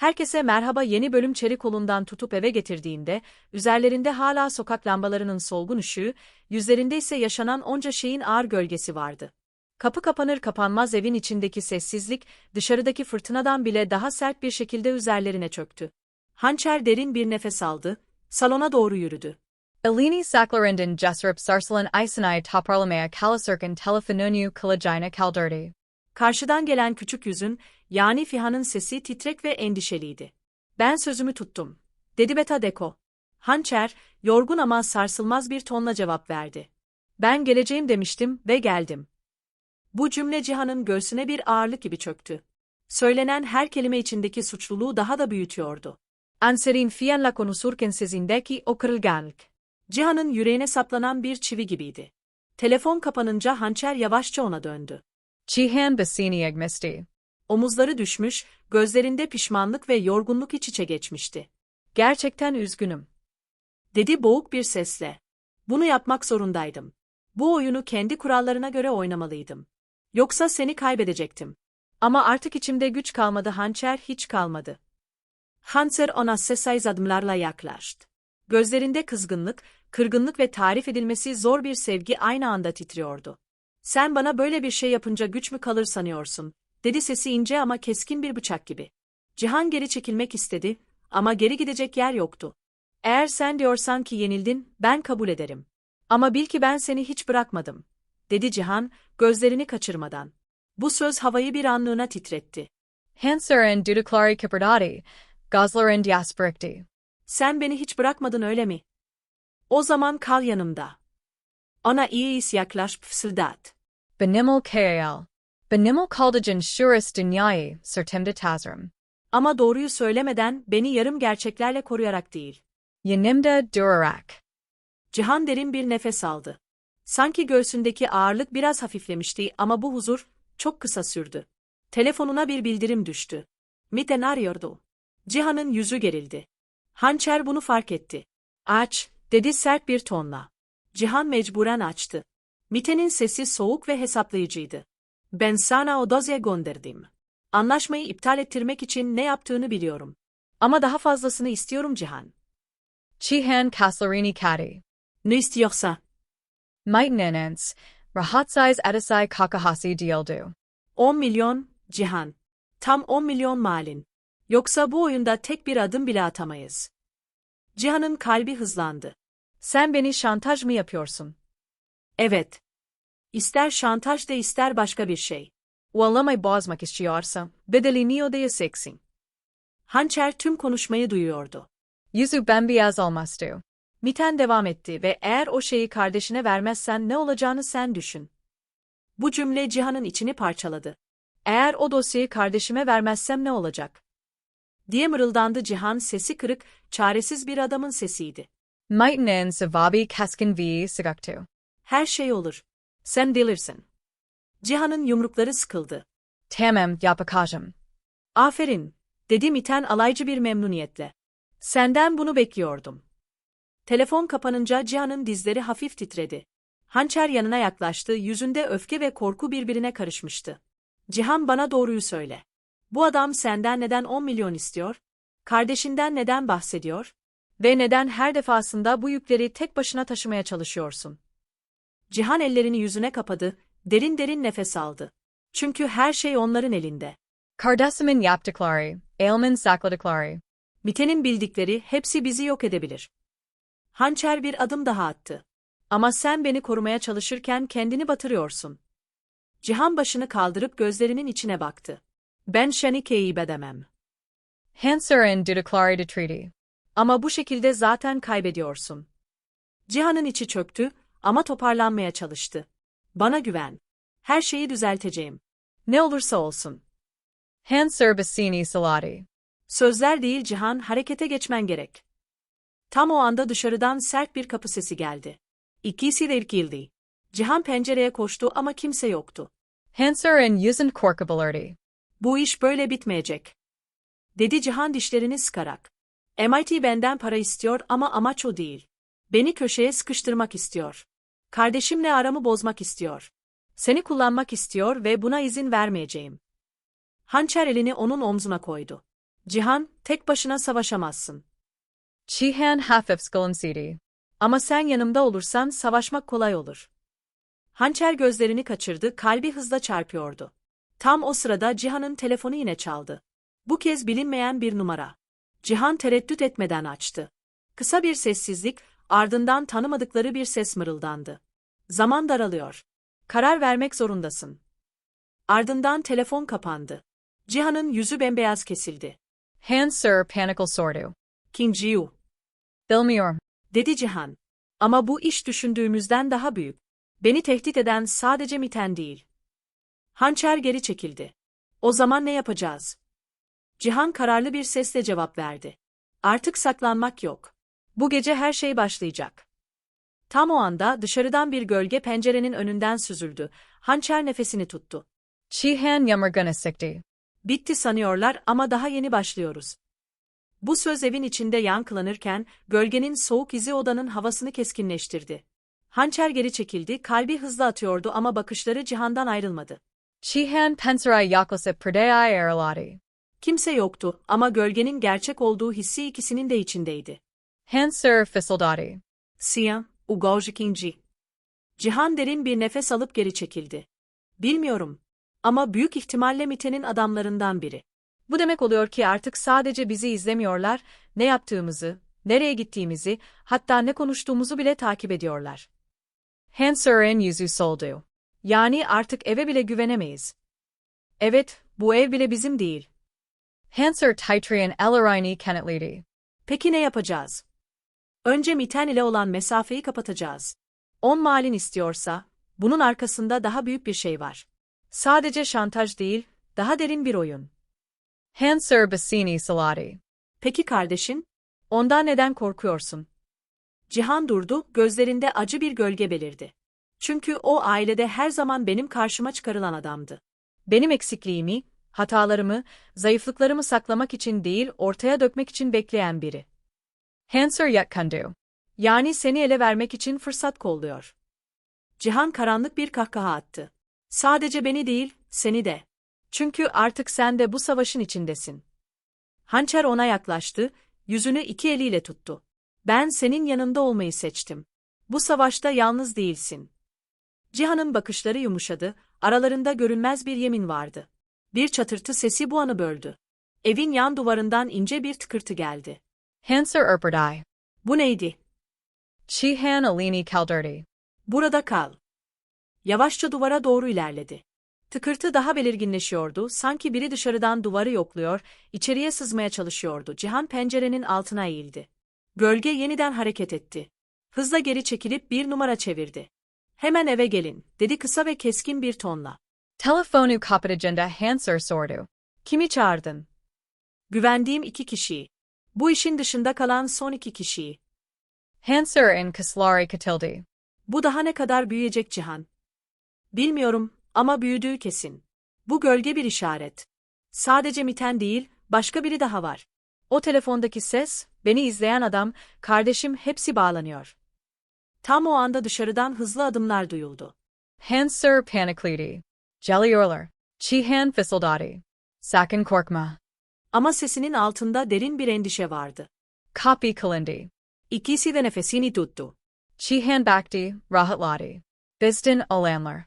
Herkese merhaba yeni bölüm çeri kolundan tutup eve getirdiğinde, üzerlerinde hala sokak lambalarının solgun ışığı, yüzlerinde ise yaşanan onca şeyin ağır gölgesi vardı. Kapı kapanır kapanmaz evin içindeki sessizlik, dışarıdaki fırtınadan bile daha sert bir şekilde üzerlerine çöktü. Hançer derin bir nefes aldı, salona doğru yürüdü. Eleni saklarindin jesrup sarsılan isinai toparlamaya kalasırkın telefonunu kalajina kaldırdı. Karşıdan gelen küçük yüzün, yani Fihan'ın sesi titrek ve endişeliydi. Ben sözümü tuttum. Dedi Beta Deko. Hançer, yorgun ama sarsılmaz bir tonla cevap verdi. Ben geleceğim demiştim ve geldim. Bu cümle Cihan'ın göğsüne bir ağırlık gibi çöktü. Söylenen her kelime içindeki suçluluğu daha da büyütüyordu. Anserin Fiyan'la konuşurken sesindeki o kırılganlık. Cihan'ın yüreğine saplanan bir çivi gibiydi. Telefon kapanınca hançer yavaşça ona döndü. Cihan basini agmisti. Omuzları düşmüş, gözlerinde pişmanlık ve yorgunluk iç içe geçmişti. Gerçekten üzgünüm. Dedi boğuk bir sesle. Bunu yapmak zorundaydım. Bu oyunu kendi kurallarına göre oynamalıydım. Yoksa seni kaybedecektim. Ama artık içimde güç kalmadı hançer hiç kalmadı. Hanser ona sessiz adımlarla yaklaştı. Gözlerinde kızgınlık, kırgınlık ve tarif edilmesi zor bir sevgi aynı anda titriyordu. Sen bana böyle bir şey yapınca güç mü kalır sanıyorsun, dedi sesi ince ama keskin bir bıçak gibi. Cihan geri çekilmek istedi ama geri gidecek yer yoktu. Eğer sen diyorsan ki yenildin, ben kabul ederim. Ama bil ki ben seni hiç bırakmadım, dedi Cihan, gözlerini kaçırmadan. Bu söz havayı bir anlığına titretti. Hansarin duduklari kiperdati. Goslerin diasporikti. Sen beni hiç bırakmadın öyle mi? O zaman kal yanımda. Ona iyiyiz yaklaş fısıldat. Benimel kael. Benimel kaldajin shuris dünyayı sırtımda tazrim. Ama doğruyu söylemeden beni yarım gerçeklerle koruyarak değil. Yanimda durarak. Cihan derin bir nefes aldı. Sanki göğsündeki ağırlık biraz hafiflemişti ama bu huzur çok kısa sürdü. Telefonuna bir bildirim düştü. Miten arıyordu. Cihan'ın yüzü gerildi. Hançer bunu fark etti. Aç, dedi sert bir tonla. Cihan mecburen açtı. Mite'nin sesi soğuk ve hesaplayıcıydı. Ben sana o dosya gönderdim. Anlaşmayı iptal ettirmek için ne yaptığını biliyorum. Ama daha fazlasını istiyorum Cihan. Cihan Kaslarini Kati. Ne istiyorsa. Maintenance. Rahatsize edisai kakahasi dieldu. 10 milyon, Cihan. Tam 10 milyon malin. Yoksa bu oyunda tek bir adım bile atamayız. Cihan'ın kalbi hızlandı. Sen beni şantaj mı yapıyorsun? Evet. İster şantaj de ister başka bir şey. Vallamayı bozmak istiyorsam, bedelini ödeyeceksin. Hançer tüm konuşmayı duyuyordu. Yüzü bembeyaz olmazdı. Miten devam etti ve eğer o şeyi kardeşine vermezsen ne olacağını sen düşün. Bu cümle Cihan'ın içini parçaladı. Eğer o dosyayı kardeşime vermezsem ne olacak? diye mırıldandı Cihan sesi kırık, çaresiz bir adamın sesiydi. Maintenance sevabi keskin vi sigaktu. Her şey olur. Sen delirsin. Cihan'ın yumrukları sıkıldı. Tamam yapacağım. Aferin, dedi Miten alaycı bir memnuniyetle. Senden bunu bekliyordum. Telefon kapanınca Cihan'ın dizleri hafif titredi. Hançer yanına yaklaştı, yüzünde öfke ve korku birbirine karışmıştı. Cihan bana doğruyu söyle. Bu adam senden neden 10 milyon istiyor? Kardeşinden neden bahsediyor? Ve neden her defasında bu yükleri tek başına taşımaya çalışıyorsun? Cihan ellerini yüzüne kapadı, derin derin nefes aldı. Çünkü her şey onların elinde. Kardasimin yaptıkları, ailmin sakladıkları. Mite'nin bildikleri hepsi bizi yok edebilir. Hançer bir adım daha attı. Ama sen beni korumaya çalışırken kendini batırıyorsun. Cihan başını kaldırıp gözlerinin içine baktı. Ben Şenike'yi bedemem. Hansarin duduklari de treaty. Ama bu şekilde zaten kaybediyorsun. Cihan'ın içi çöktü ama toparlanmaya çalıştı. Bana güven. Her şeyi düzelteceğim. Ne olursa olsun. Hansar basini salati. Sözler değil Cihan, harekete geçmen gerek. Tam o anda dışarıdan sert bir kapı sesi geldi. İkisi de irkildi. Cihan pencereye koştu ama kimse yoktu. Hansarin yüzün korkabilirdi. Bu iş böyle bitmeyecek. Dedi Cihan dişlerini sıkarak. MIT benden para istiyor ama amaç o değil. Beni köşeye sıkıştırmak istiyor. Kardeşimle aramı bozmak istiyor. Seni kullanmak istiyor ve buna izin vermeyeceğim. Hançer elini onun omzuna koydu. Cihan, tek başına savaşamazsın. Chihan hafif scalamcidi. Ama sen yanımda olursan savaşmak kolay olur. Hançer gözlerini kaçırdı, kalbi hızla çarpıyordu. Tam o sırada Cihan'ın telefonu yine çaldı. Bu kez bilinmeyen bir numara. Cihan tereddüt etmeden açtı. Kısa bir sessizlik, ardından tanımadıkları bir ses mırıldandı. Zaman daralıyor. Karar vermek zorundasın. Ardından telefon kapandı. Cihan'ın yüzü bembeyaz kesildi. Han sir panical sordu. King Jiu, Bilmiyorum. dedi Cihan. Ama bu iş düşündüğümüzden daha büyük. Beni tehdit eden sadece Miten değil. Hançer geri çekildi. O zaman ne yapacağız? Cihan kararlı bir sesle cevap verdi. Artık saklanmak yok. Bu gece her şey başlayacak. Tam o anda dışarıdan bir gölge pencerenin önünden süzüldü. Hançer nefesini tuttu. Chihan yumurguna sikdi. Bitti sanıyorlar ama daha yeni başlıyoruz. Bu söz evin içinde yankılanırken, gölgenin soğuk izi odanın havasını keskinleştirdi. Hançer geri çekildi, kalbi hızlı atıyordu ama bakışları cihandan ayrılmadı. Chihan pensarai yaklasip perdei aerolati. Kimse yoktu ama gölgenin gerçek olduğu hissi ikisinin de içindeydi. Han sir fissildati. Siyah, Ugojikinci. Cihan derin bir nefes alıp geri çekildi. Bilmiyorum. Ama büyük ihtimalle Mite'nin adamlarından biri. Bu demek oluyor ki artık sadece bizi izlemiyorlar, ne yaptığımızı, nereye gittiğimizi, hatta ne konuştuğumuzu bile takip ediyorlar. Han sir in yuzu soldu. Yani artık eve bile güvenemeyiz. Evet, bu ev bile bizim değil. Han sir titrian elarini kenetlidi. Peki ne yapacağız? Önce Miten ile olan mesafeyi kapatacağız. On malin istiyorsa, bunun arkasında daha büyük bir şey var. Sadece şantaj değil, daha derin bir oyun. Han sir basini salati. Peki kardeşin? Ondan neden korkuyorsun? Cihan durdu, gözlerinde acı bir gölge belirdi. Çünkü o ailede her zaman benim karşıma çıkarılan adamdı. Benim eksikliğimi, hatalarımı, zayıflıklarımı saklamak için değil, ortaya dökmek için bekleyen biri. Han sir yet kundu. Yani seni ele vermek için fırsat kolluyor. Cihan karanlık bir kahkaha attı. Sadece beni değil, seni de. Çünkü artık sen de bu savaşın içindesin. Hançer ona yaklaştı, yüzünü iki eliyle tuttu. Ben senin yanında olmayı seçtim. Bu savaşta yalnız değilsin. Cihan'ın bakışları yumuşadı, aralarında görünmez bir yemin vardı. Bir çatırtı sesi bu anı böldü. Evin yan duvarından ince bir tıkırtı geldi. Han sir erperdai. Bu neydi? Chihan alini caldirti. Burada kal. Yavaşça duvara doğru ilerledi. Tıkırtı daha belirginleşiyordu, sanki biri dışarıdan duvarı yokluyor, içeriye sızmaya çalışıyordu. Cihan pencerenin altına eğildi. Gölge yeniden hareket etti. Hızla geri çekilip bir numara çevirdi. Hemen eve gelin, dedi kısa ve keskin bir tonla. Telefonu kapatagenda Han sir sordu. Kimi çağırdın? Güvendiğim iki kişiyi. Bu işin dışında kalan son iki kişiyi. Han sir in kaslari katildi. Bu daha ne kadar büyüyecek Cihan? Bilmiyorum ama büyüdüğü kesin. Bu gölge bir işaret. Sadece Miten değil, başka biri daha var. O telefondaki ses, beni izleyen adam, kardeşim hepsi bağlanıyor. Tam o anda dışarıdan hızlı adımlar duyuldu. Han sir paniclidi. Jelliorler. Chihan fissildati. Sakin korkma. Ama sesinin altında derin bir endişe vardı. Copy kalindi. İkisi de nefesini tuttu. Chihan bakti, rahatlati. Bistan olamlar.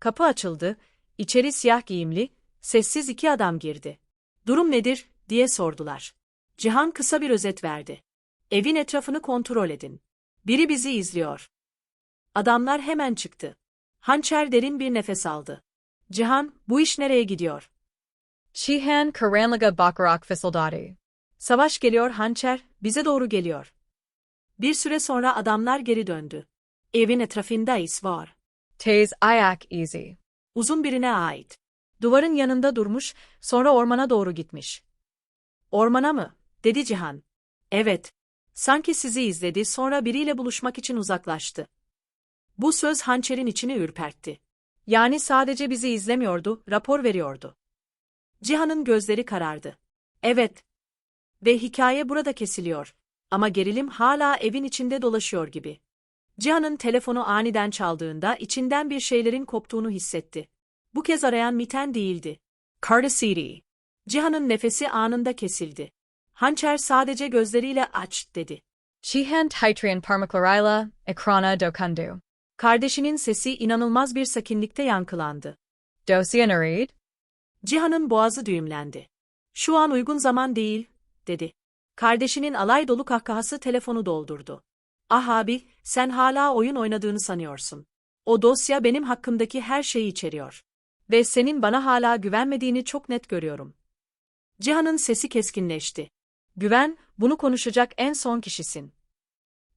Kapı açıldı, içeri siyah giyimli, sessiz iki adam girdi. Durum nedir, diye sordular. Cihan kısa bir özet verdi. Evin etrafını kontrol edin. Biri bizi izliyor. Adamlar hemen çıktı. Hançer derin bir nefes aldı. Cihan, bu iş nereye gidiyor? Chihan karanliga bakarak fissildati. Savaş geliyor Hançer, bize doğru geliyor. Bir süre sonra adamlar geri döndü. Evin etrafında iz var. Taze ayak easy. Uzun birine ait. Duvarın yanında durmuş, sonra ormana doğru gitmiş. Ormana mı? dedi Cihan. Evet. Sanki sizi izledi sonra biriyle buluşmak için uzaklaştı. Bu söz hançerin içini ürpertti. Yani sadece bizi izlemiyordu, rapor veriyordu. Cihan'ın gözleri karardı. Evet. Ve hikaye burada kesiliyor. Ama gerilim hala evin içinde dolaşıyor gibi. Cihan'ın telefonu aniden çaldığında içinden bir şeylerin koptuğunu hissetti. Bu kez arayan Miten değildi. Carter. Cihan'ın nefesi anında kesildi. Hançer sadece gözleriyle aç dedi. Chihan Titrian Parmaklarila, Ekrana Dokundu. Kardeşinin sesi inanılmaz bir sakinlikte yankılandı. Dosianarid? Cihan'ın boğazı düğümlendi. Şu an uygun zaman değil, dedi. Kardeşinin alay dolu kahkahası telefonu doldurdu. Ah abi, sen hala oyun oynadığını sanıyorsun. O dosya benim hakkımdaki her şeyi içeriyor. Ve senin bana hala güvenmediğini çok net görüyorum. Cihan'ın sesi keskinleşti. Güven, bunu konuşacak en son kişisin.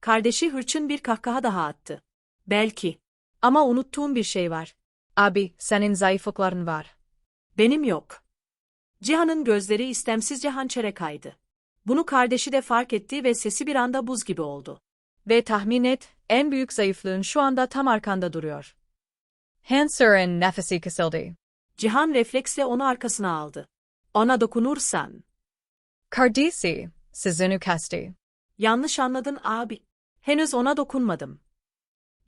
Kardeşi hırçın bir kahkaha daha attı. Belki. Ama unuttuğum bir şey var. Abi, senin zayıflıkların var. Benim yok. Cihan'ın gözleri istemsizce hançere kaydı. Bunu kardeşi de fark etti ve sesi bir anda buz gibi oldu. Ve tahmin et, en büyük zayıflığın şu anda tam arkanda duruyor. Hansurin Nefesi Kasildi. Cihan refleksle onu arkasına aldı. Ona dokunursan. Kardisi, Sizunu Kesti. Yanlış anladın abi. Henüz ona dokunmadım.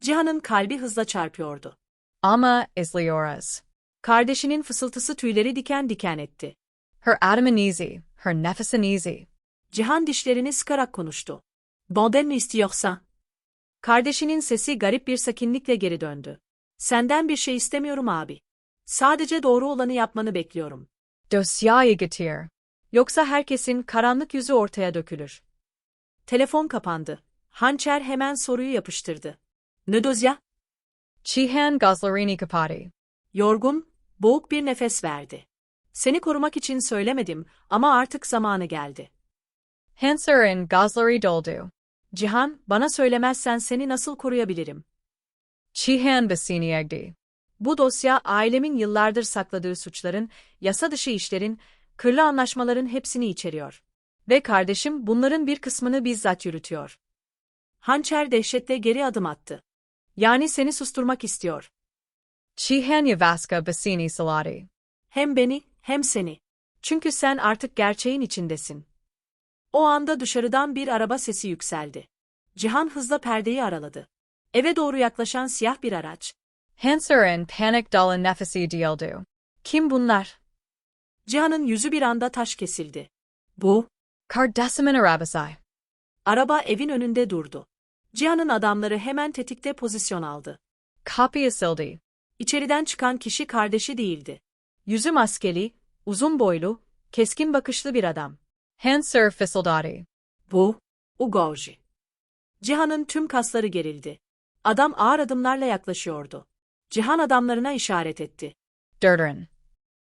Cihan'ın kalbi hızla çarpıyordu. Ama Islioras. Kardeşinin fısıltısı tüyleri diken diken etti. Her Adamanizi, her Nefesanizi. Cihan dişlerini sıkarak konuştu. Benden mi istiyorsa? Kardeşinin sesi garip bir sakinlikle geri döndü. Senden bir şey istemiyorum abi. Sadece doğru olanı yapmanı bekliyorum. Dosyayı getir. Yoksa herkesin karanlık yüzü ortaya dökülür. Telefon kapandı. Hançer hemen soruyu yapıştırdı. Ne dozya? Chihan Goslarini Kapati. Yorgun, boğuk bir nefes verdi. Seni korumak için söylemedim ama artık zamanı geldi. Hansurin Goslari Doldu. Cihan, bana söylemezsen seni nasıl koruyabilirim? Chihan Basini Egdi. Bu dosya ailemin yıllardır sakladığı suçların, yasa dışı işlerin, kırlı anlaşmaların hepsini içeriyor. Ve kardeşim bunların bir kısmını bizzat yürütüyor. Hançer dehşetle geri adım attı. Yani seni susturmak istiyor. Chihan Yavaska Basini Salati. Hem beni, hem seni. Çünkü sen artık gerçeğin içindesin. O anda dışarıdan bir araba sesi yükseldi. Cihan hızla perdeyi araladı. Eve doğru yaklaşan siyah bir araç. Hansurin Panik Dala Nefesi Dieldu. Kim bunlar? Cihan'ın yüzü bir anda taş kesildi. Bu, Kardesimin Arabasai. araba evin önünde durdu. Cihan'ın adamları hemen tetikte pozisyon aldı. Copy Asildi. İçeriden çıkan kişi kardeşi değildi. Yüzü maskeli, uzun boylu, keskin bakışlı bir adam. Hansur Fisildati. Bu, Ugoji. Cihan'ın tüm kasları gerildi. Adam ağır adımlarla yaklaşıyordu. Cihan adamlarına işaret etti. Durdurin.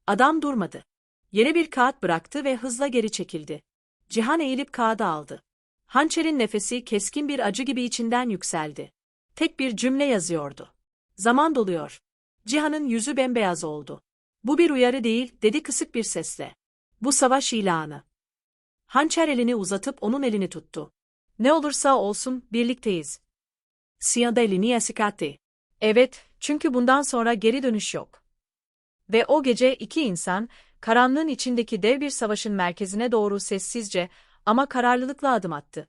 Adam durmadı. Yere bir kağıt bıraktı ve hızla geri çekildi. Cihan eğilip kağıdı aldı. Hançerin nefesi keskin bir acı gibi içinden yükseldi. Tek bir cümle yazıyordu. Zaman doluyor. Cihan'ın yüzü bembeyaz oldu. Bu bir uyarı değil, dedi kısık bir sesle. Bu savaş ilanı. Hançer elini uzatıp onun elini tuttu. Ne olursa olsun, birlikteyiz. Siyada elini yasikatti. Evet, çünkü bundan sonra geri dönüş yok. Ve o gece iki insan, karanlığın içindeki dev bir savaşın merkezine doğru sessizce ama kararlılıkla adım attı.